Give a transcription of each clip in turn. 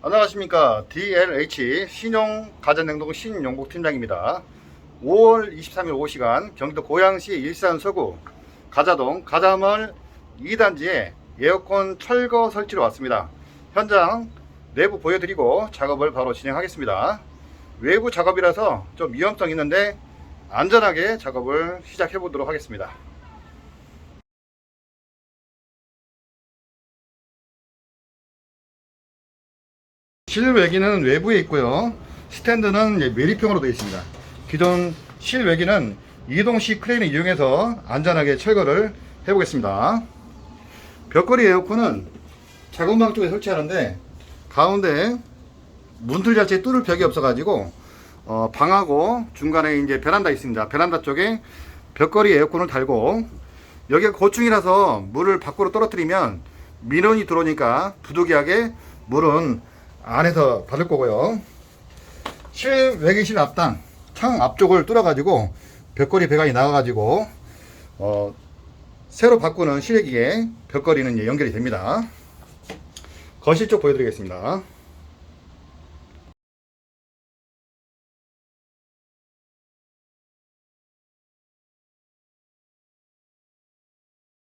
안녕하십니까. DLH 신용 가전냉동 신용복 팀장입니다. 5월 23일 오후 시간 경기도 고양시 일산 서구 가자동 가자멀 2단지에 에어컨 철거 설치로 왔습니다. 현장 내부 보여드리고 작업을 바로 진행하겠습니다. 외부 작업이라서 좀 위험성 있는데 안전하게 작업을 시작해 보도록 하겠습니다 실외기는 외부에 있고요. 스탠드는 이제 메리평으로 되어 있습니다. 기존 실외기는 이동식 크레인을 이용해서 안전하게 철거를 해보겠습니다. 벽걸이 에어컨은 작업망 쪽에 설치하는데 가운데 문틀 자체에 뚫을 벽이 없어가지고 어, 방하고 중간에 이제 베란다 있습니다. 베란다 쪽에 벽걸이 에어컨을 달고 여기가 고층이라서 물을 밖으로 떨어뜨리면 민원이 들어오니까 부득이하게 물은 안에서 받을 거고요. 실외기실 앞단 창 앞쪽을 뚫어가지고 벽걸이 배관이 나가가지고 어, 새로 바꾸는 실외기에 벽걸이는 연결이 됩니다. 거실 쪽 보여드리겠습니다.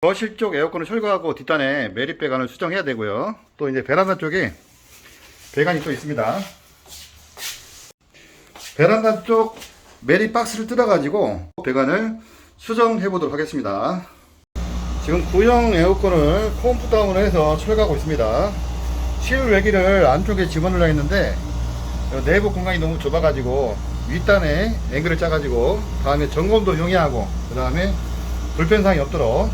거실 쪽 에어컨을 철거하고 뒷단에 매립 배관을 수정해야 되고요. 또 이제 베란다 쪽에 배관이 또 있습니다. 베란다 쪽 매립 박스를 뜯어가지고 배관을 수정해 보도록 하겠습니다. 지금 구형 에어컨을 콤프 다운을 해서 철거하고 있습니다. 실 외기를 안쪽에 집어넣으려 했는데 내부 공간이 너무 좁아가지고 윗단에 앵글을 짜가지고 다음에 점검도 용이하고 그 다음에 불편사항이 없도록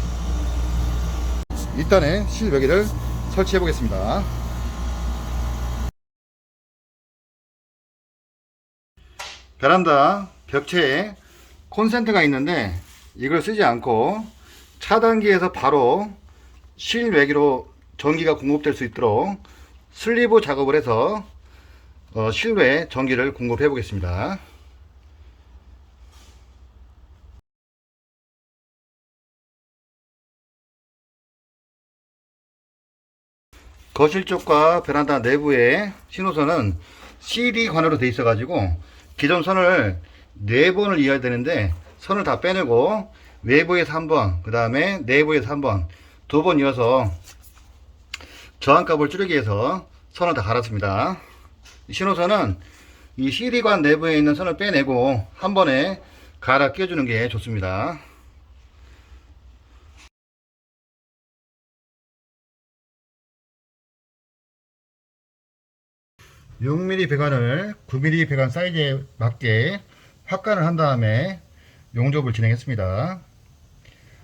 윗단에 실 외기를 설치해 보겠습니다. 베란다 벽체에 콘센트가 있는데 이걸 쓰지 않고 차단기에서 바로 실외기로 전기가 공급될 수 있도록 슬리브 작업을 해서 어, 실외 전기를 공급해 보겠습니다. 거실 쪽과 베란다 내부의 신호선은 CD 관으로 되어 있어 가지고 기존 선을 네 번을 이어야 되는데 선을 다 빼내고 외부에서 한 번, 그 다음에 내부에서 한 번, 두 번 이어서 저항값을 줄이기 위해서 선을 다 갈았습니다. 이 신호선은 이 CD관 내부에 있는 선을 빼내고 한 번에 갈아 끼워주는 게 좋습니다. 6mm 배관을 9mm 배관 사이즈에 맞게 확관을 한 다음에 용접을 진행했습니다.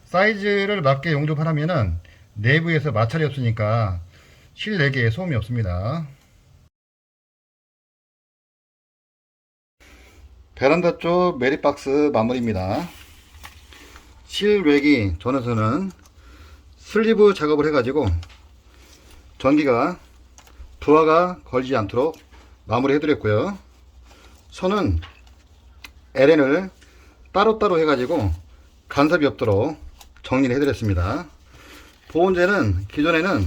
사이즈를 맞게 용접하려면은 내부에서 마찰이 없으니까 실내기에 소음이 없습니다. 베란다 쪽 메리박스 마무리입니다. 실외기 전에서는 슬리브 작업을 해가지고 전기가 부하가 걸리지 않도록 마무리 해드렸고요. 선은 LN을 따로따로 해가지고 간섭이 없도록 정리를 해드렸습니다. 보온재는 기존에는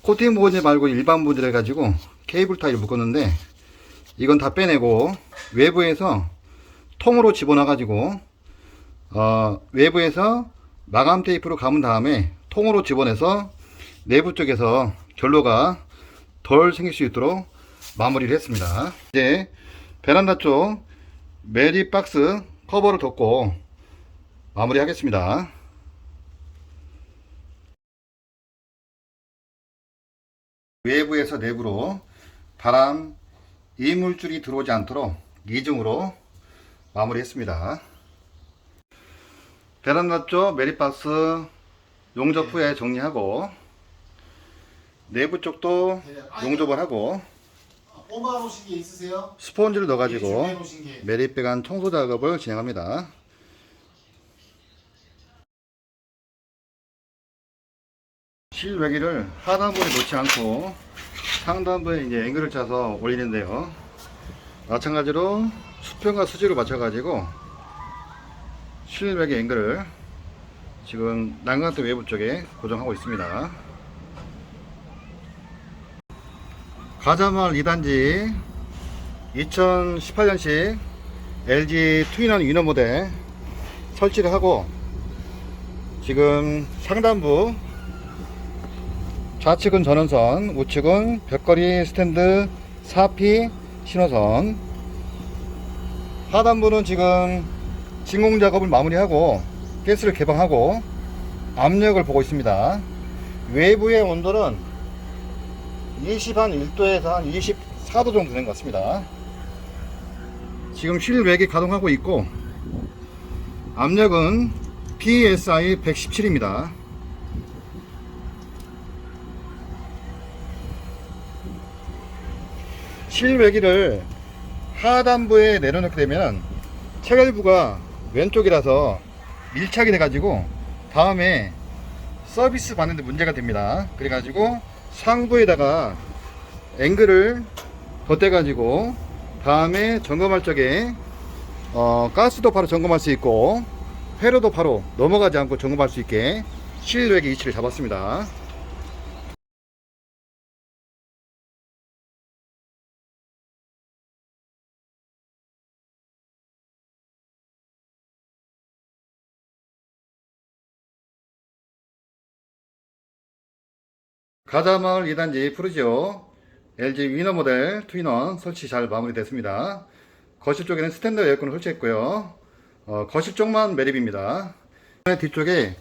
코팅 보온재 말고 일반 보온재 해가지고 케이블 타이를 묶었는데 이건 다 빼내고 외부에서 통으로 집어넣어가지고 어, 외부에서 마감 테이프로 감은 다음에 통으로 집어내서 내부 쪽에서 결로가 덜 생길 수 있도록 마무리를 했습니다. 이제 베란다 쪽 메리 박스 커버를 덮고 마무리 하겠습니다. 외부에서 내부로 바람, 이물줄이 들어오지 않도록 이중으로 마무리했습니다. 베란다 쪽 메리박스 용접 후에 정리하고 내부 쪽도 용접을 하고 뽑아 놓으신 게 있으세요? 스펀지를 넣어가지고 놓으신 게. 매립배관 청소 작업을 진행합니다. 실외기를 하단부에 놓지 않고 상단부에 이제 앵글을 짜서 올리는데요. 마찬가지로 수평과 수직을 맞춰가지고 실외기 앵글을 지금 난간대 외부 쪽에 고정하고 있습니다. 가자마을 2단지 2018년식 LG 트윈원 위너 모델 설치를 하고 지금 상단부 좌측은 전원선, 우측은 벽걸이 스탠드 4P 신호선 하단부는 지금 진공 작업을 마무리하고 가스를 개방하고 압력을 보고 있습니다. 외부의 온도는 21도에서 한 24도 정도 된것 같습니다. 지금 실외기 가동하고 있고 압력은 PSI 117입니다. 실외기를 하단부에 내려놓게 되면 체결부가 왼쪽이라서 밀착이 돼가지고 다음에 서비스 받는데 문제가 됩니다. 그래가지고 상부에다가 앵글을 덧대가지고 다음에 점검할 적에 어, 가스도 바로 점검할 수 있고 회로도 바로 넘어가지 않고 점검할 수 있게 실외기 위치를 잡았습니다. 가자마을 2단지 푸르지오 LG 위너 모델 트윈원 설치 잘 마무리됐습니다. 거실 쪽에는 스탠드 에어컨을 설치했고요. 어, 거실 쪽만 매립입니다. 뒤쪽에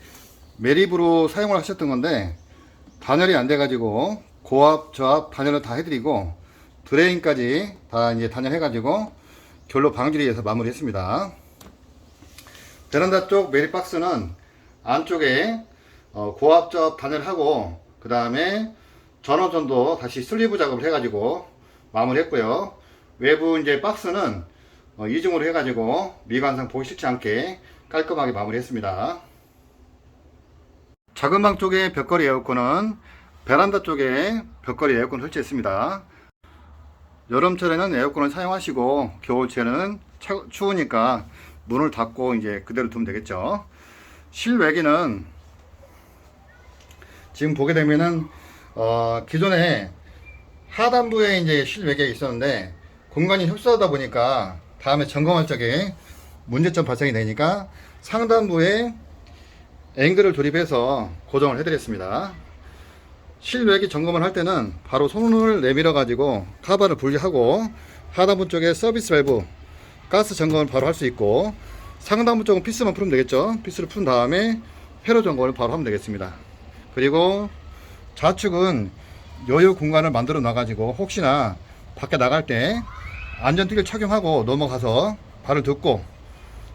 매립으로 사용을 하셨던 건데 단열이 안 돼가지고 고압, 저압 단열을 다 해드리고 드레인까지 다 이제 단열해가지고 결로 방지를 위해서 마무리했습니다. 베란다 쪽 매립 박스는 안쪽에 어, 고압, 저압 단열하고 그 다음에 전원선도 다시 슬리브 작업을 해가지고 마무리 했고요. 외부 이제 박스는 어, 이중으로 해가지고 미관상 보기 싫지 않게 깔끔하게 마무리 했습니다. 작은 방 쪽에 벽걸이 에어컨은 베란다 쪽에 벽걸이 에어컨 설치했습니다. 여름철에는 에어컨을 사용하시고 겨울철에는 차- 추우니까 문을 닫고 이제 그대로 두면 되겠죠. 실외기는 지금 보게 되면은 어, 기존에 하단부에 이제 실외기가 있었는데 공간이 협소하다 보니까 다음에 점검할 적에 문제점 발생이 되니까 상단부에 앵글을 조립해서 고정을 해드렸습니다. 실외기 점검을 할 때는 바로 손을 내밀어 가지고 카바를 분리하고 하단부 쪽에 서비스 밸브 가스 점검을 바로 할 수 있고 상단부 쪽은 피스만 풀면 되겠죠. 피스를 푼 다음에 회로 점검을 바로 하면 되겠습니다. 그리고 좌측은 여유 공간을 만들어 놔가지고 혹시나 밖에 나갈 때 안전띠를 착용하고 넘어가서 발을 딛고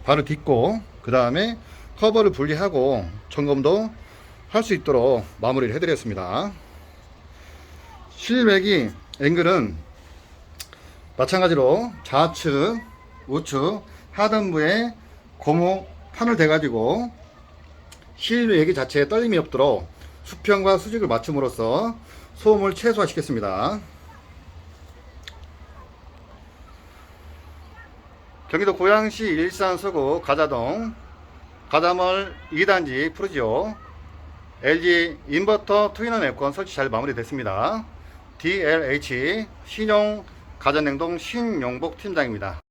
발을 딛고 그 다음에 커버를 분리하고 점검도 할 수 있도록 마무리를 해드렸습니다. 실외기 앵글은 마찬가지로 좌측, 우측, 하단부에 고무 판을 대가지고 실외기 자체에 떨림이 없도록 수평과 수직을 맞춤으로써 소음을 최소화시켰습니다. 경기도 고양시 일산 서구 가자동 가자멀 2단지 푸르지오 LG 인버터 트윈원 에어컨 설치 잘 마무리됐습니다. DLH 신용 가전냉동 신용복 팀장입니다.